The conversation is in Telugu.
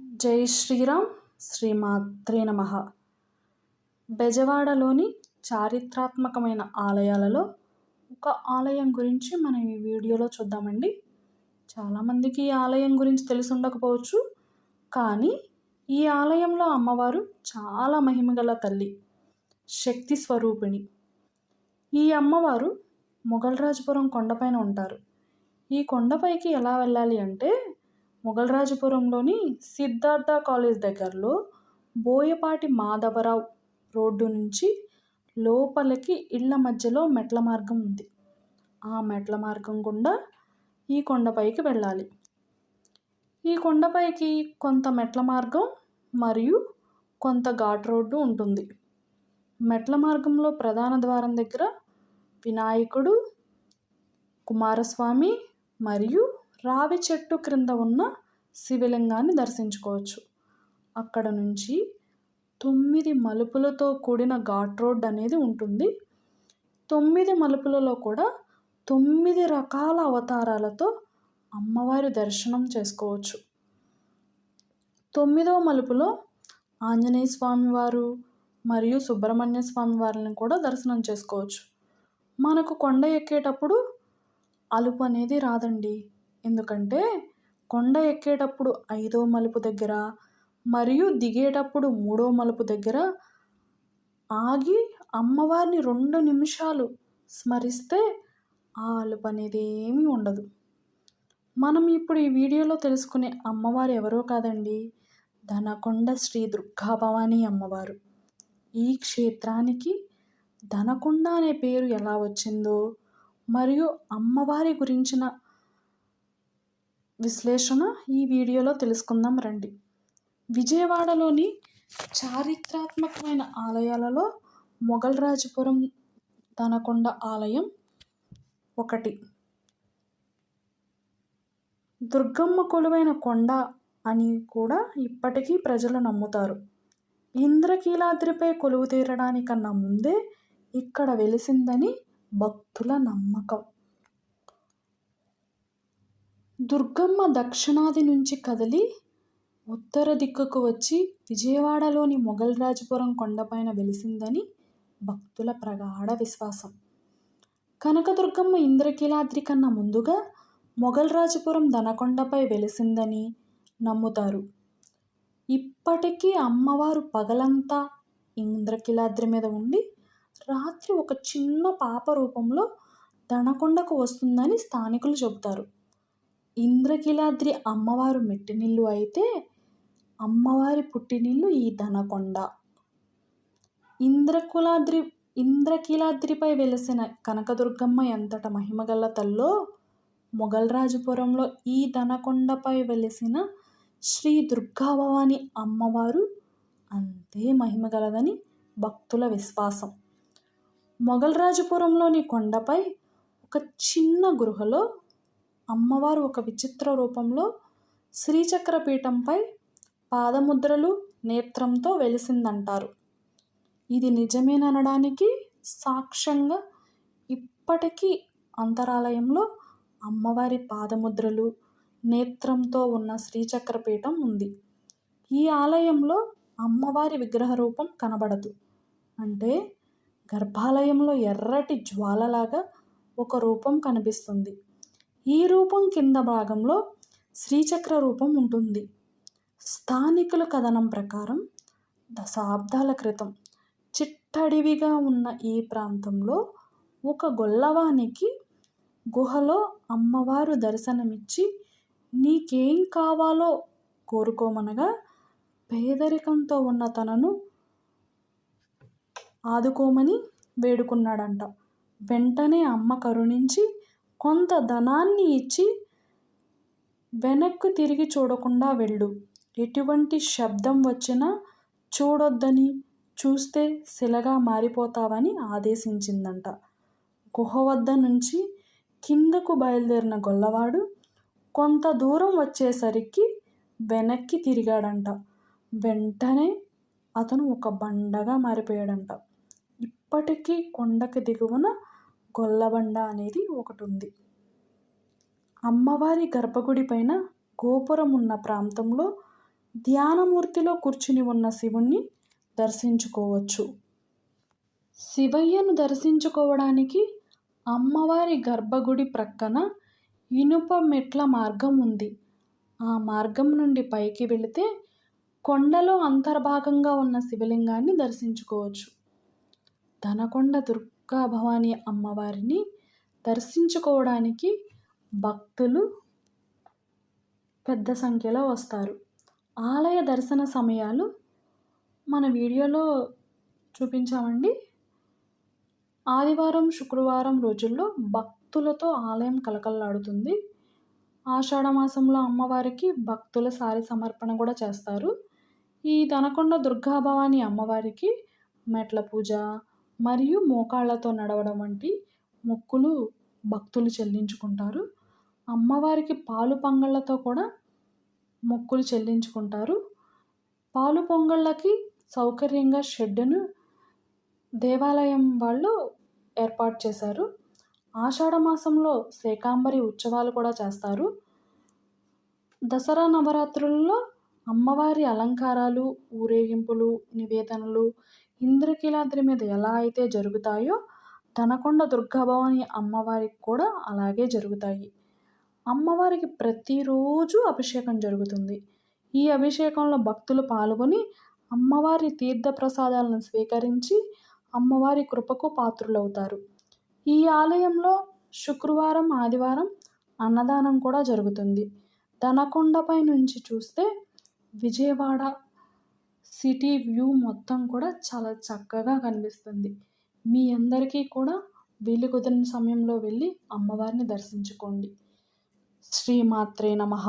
జై శ్రీరామ్ శ్రీమాత్రే నమ. బెజవాడలోని చారిత్రాత్మకమైన ఆలయాలలో ఒక ఆలయం గురించి మనం ఈ వీడియోలో చూద్దామండి. చాలామందికి ఈ ఆలయం గురించి తెలిసి ఉండకపోవచ్చు కానీ ఈ ఆలయంలో అమ్మవారు చాలా మహిమగల తల్లి శక్తి స్వరూపిణి. ఈ అమ్మవారు మొగల్రాజపురం కొండపైన ఉంటారు. ఈ కొండపైకి ఎలా వెళ్ళాలి అంటే మొగల్రాజపురంలోని సిద్ధార్థ కాలేజ్ దగ్గరలో బోయపాటి మాధవరావు రోడ్డు నుంచి లోపలికి ఇళ్ళ మధ్యలో మెట్ల మార్గం ఉంది. ఆ మెట్ల మార్గం గుండా ఈ కొండపైకి వెళ్ళాలి. ఈ కొండపైకి కొంత మెట్ల మార్గం మరియు కొంత ఘాట్ రోడ్డు ఉంటుంది. మెట్ల మార్గంలో ప్రధాన ద్వారం దగ్గర వినాయకుడు కుమారస్వామి మరియు రావి చెట్టు క్రింద ఉన్న శివలింగాన్ని దర్శించుకోవచ్చు. అక్కడ నుంచి తొమ్మిది మలుపులతో కూడిన ఘాట్ రోడ్ అనేది ఉంటుంది. తొమ్మిది మలుపులలో కూడా తొమ్మిది రకాల అవతారాలతో అమ్మవారి దర్శనం చేసుకోవచ్చు. తొమ్మిదవ మలుపులో ఆంజనేయ స్వామి వారు మరియు సుబ్రహ్మణ్య స్వామి వారిని కూడా దర్శనం చేసుకోవచ్చు. మనకు కొండ ఎక్కేటప్పుడు అలుపు అనేది రాదండి. ఎందుకంటే కొండ ఎక్కేటప్పుడు ఐదో మలుపు దగ్గర మరియు దిగేటప్పుడు మూడో మలుపు దగ్గర ఆగి అమ్మవారిని రెండు నిమిషాలు స్మరిస్తే ఆలుపు అనేది ఏమీ ఉండదు. మనం ఇప్పుడు ఈ వీడియోలో తెలుసుకునే అమ్మవారు ఎవరో కాదండి ధనకొండ శ్రీ దుర్గాభవాని అమ్మవారు. ఈ క్షేత్రానికి ధనకొండ అనే పేరు ఎలా వచ్చిందో మరియు అమ్మవారి గురించిన విశ్లేషణ ఈ వీడియోలో తెలుసుకుందాం రండి. విజయవాడలోని చారిత్రాత్మకమైన ఆలయాలలో మొగల్రాజపురం దనకొండ ఆలయం ఒకటి. దుర్గమ్మ కొలువైన కొండ అని కూడా ఇప్పటికీ ప్రజలు నమ్ముతారు. ఇంద్రకీలాద్రిపై కొలువు తీరడానికన్నా ముందే ఇక్కడ వెలిసిందని భక్తుల నమ్మకం. దుర్గమ్మ దక్షిణాది నుంచి కదిలి ఉత్తర దిక్కుకు వచ్చి విజయవాడలోని మొగల్రాజపురం కొండపైన వెలిసిందని భక్తుల ప్రగాఢ విశ్వాసం. కనకదుర్గమ్మ ఇంద్రకీలాద్రి కన్నా ముందుగా మొగల్రాజపురం దనకొండపై వెలిసిందని నమ్ముతారు. ఇప్పటికీ అమ్మవారు పగలంతా ఇంద్రకీలాద్రి మీద ఉండి రాత్రి ఒక చిన్న పాప రూపంలో దనకొండకు వస్తుందని స్థానికులు చెబుతారు. ఇంద్రకీలాద్రి అమ్మవారు మెట్టినిల్లు అయితే అమ్మవారి పుట్టినిల్లు ఈ దనకొండ ఇంద్రకులాద్రి ఇంద్రకీలాద్రిపై వెలిసిన కనకదుర్గమ్మ ఎంతట మహిమగల తల్లో మొగల్రాజుపురంలో ఈ దనకొండపై వెలిసిన శ్రీ దుర్గాభవాని అమ్మవారు అంతే మహిమగలదని భక్తుల విశ్వాసం. మొగల్రాజుపురంలోని కొండపై ఒక చిన్న గృహలో అమ్మవారు ఒక విచిత్ర రూపంలో శ్రీచక్ర పీఠంపై పాదముద్రలు నేత్రంతో వెలిసిందంటారు. ఇది నిజమేననడానికి సాక్ష్యంగా ఇప్పటికీ అంతరాలయంలో అమ్మవారి పాదముద్రలు నేత్రంతో ఉన్న శ్రీచక్ర పీఠం ఉంది. ఈ ఆలయంలో అమ్మవారి విగ్రహ రూపం కనబడదు. అంటే గర్భాలయంలో ఎర్రటి జ్వాలలాగా ఒక రూపం కనిపిస్తుంది. ఈ రూపం కింద భాగంలో శ్రీచక్ర రూపం ఉంటుంది. స్థానికుల కథనం ప్రకారం దశాబ్దాల క్రితం చిట్టడివిగా ఉన్న ఈ ప్రాంతంలో ఒక గొల్లవానికి గుహలో అమ్మవారు దర్శనమిచ్చి నీకేం కావాలో కోరుకోమనగా పేదరికంతో ఉన్న తనను ఆదుకోమని వేడుకున్నాడంట. వెంటనే అమ్మ కరుణించి కొంత ధనాన్ని ఇచ్చి వెనక్కు తిరిగి చూడకుండా వెళ్ళు. ఎటువంటి శబ్దం వచ్చినా చూడొద్దని చూస్తే శిలగా మారిపోతావని ఆదేశించిందంట. గుహ వద్ద నుంచి కిందకు బయలుదేరిన గొల్లవాడు కొంత దూరం వచ్చేసరికి వెనక్కి తిరిగాడంట. వెంటనే అతను ఒక బండగా మారిపోయాడంట. ఇప్పటికీ కొండకి దిగువన గొల్లబండ అనేది ఒకటి ఉంది అమ్మవారి గర్భగుడి పైన గోపురం ఉన్న ప్రాంతంలో ధ్యానమూర్తిలో కూర్చుని ఉన్న శివుణ్ణి దర్శించుకోవచ్చు. శివయ్యను దర్శించుకోవడానికి అమ్మవారి గర్భగుడి ప్రక్కన ఇనుప మెట్ల మార్గం ఉంది. ఆ మార్గం నుండి పైకి వెళితే కొండలో అంతర్భాగంగా ఉన్న శివలింగాన్ని దర్శించుకోవచ్చు. దనకొండ దుర్గా భవానీ అమ్మవారిని దర్శించుకోవడానికి భక్తులు పెద్ద సంఖ్యలో వస్తారు. ఆలయ దర్శన సమయాలు మన వీడియోలో చూపించామండి. ఆదివారం శుక్రవారం రోజుల్లో భక్తులతో ఆలయం కలకల్లాడుతుంది ఆషాఢ మాసంలో అమ్మవారికి భక్తుల సారి సమర్పణ కూడా చేస్తారు. ఈ దనకొండ దుర్గాభవాని అమ్మవారికి మెట్ల పూజ మరియు మోకాళ్ళతో నడవడం వంటి మొక్కులు భక్తులు చెల్లించుకుంటారు. అమ్మవారికి పాలు పొంగళ్ళతో కూడా మొక్కులు చెల్లించుకుంటారు. పాలు పొంగళ్ళకి సౌకర్యంగా షెడ్డును దేవాలయం వాళ్ళు ఏర్పాటు చేశారు. ఆషాఢ మాసంలో శేకాంబరి ఉత్సవాలు కూడా చేస్తారు. దసరా నవరాత్రుల్లో అమ్మవారి అలంకారాలు ఊరేగింపులు నివేదనలు ఇంద్రకీలాద్రి మీద ఎలా అయితే జరుగుతాయో తనకొండ దుర్గాభవాని అమ్మవారికి కూడా అలాగే జరుగుతాయి. అమ్మవారికి ప్రతిరోజు అభిషేకం జరుగుతుంది. ఈ అభిషేకంలో భక్తులు పాల్గొని అమ్మవారి తీర్థ ప్రసాదాలను స్వీకరించి అమ్మవారి కృపకు పాత్రులవుతారు. ఈ ఆలయంలో శుక్రవారం ఆదివారం అన్నదానం కూడా జరుగుతుంది. దనకొండపై నుంచి చూస్తే విజయవాడ సిటీ వ్యూ మొత్తం కూడా చాలా చక్కగా కనిపిస్తుంది. మీ అందరికీ కూడా వీలు కుదిరిన సమయంలో వెళ్ళి అమ్మవారిని దర్శించుకోండి. శ్రీమాత్రే నమః.